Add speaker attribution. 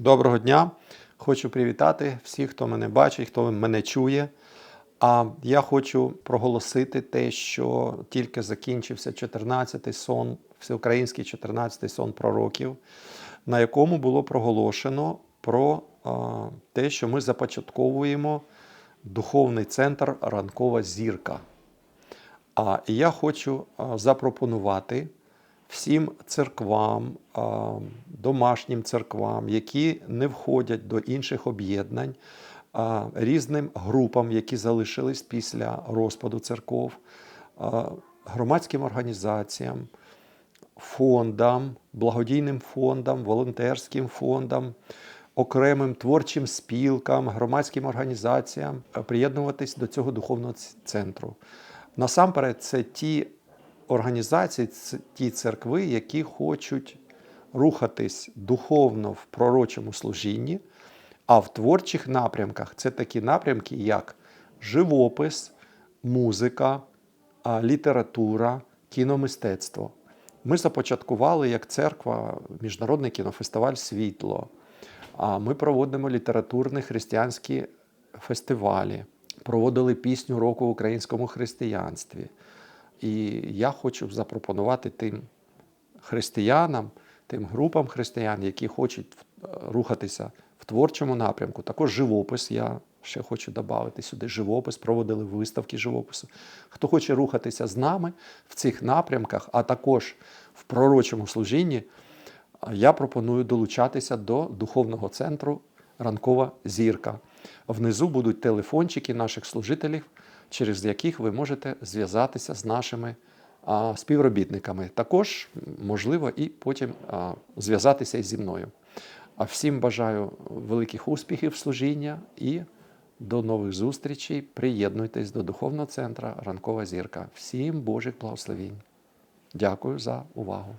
Speaker 1: Доброго дня! Хочу привітати всіх, хто мене бачить, хто мене чує. А я хочу проголосити те, що тільки закінчився 14-й сон, всеукраїнський 14-й сон пророків, на якому було проголошено про а, те, що ми започатковуємо духовний центр Ранкова зірка. А і я хочу запропонувати всім церквам, домашнім церквам, які не входять до інших об'єднань, різним групам, які залишились після розпаду церков, громадським організаціям, фондам, благодійним фондам, волонтерським фондам, окремим творчим спілкам, громадським організаціям приєднуватись до цього духовного центру. Насамперед, це ті організації, ті церкви, які хочуть рухатись духовно в пророчому служінні, а в творчих напрямках це такі напрямки, як живопис, музика, література, кіномистецтво. Ми започаткували як церква міжнародний кінофестиваль Світло. А ми проводимо літературні християнські фестивалі, проводили пісню року в українському християнстві. І я хочу запропонувати тим християнам, тим групам християн, які хочуть е, рухатися в творчому напрямку. Також живопис. Я ще хочу додати сюди живопис, проводили виставки живопису. Хто хоче рухатися з нами в цих напрямках, а також в пророчому служінні, я пропоную долучатися до духовного центру Ранкова зірка. Внизу будуть телефончики наших служителів, через яких ви можете зв'язатися з нашими а, співробітниками. Також можливо і потім зв'язатися із зі мною. А всім бажаю великих успіхів служіння і до нових зустрічей. Приєднуйтесь до духовного центру Ранкова зірка. Всім Божих благословінь. Дякую за увагу.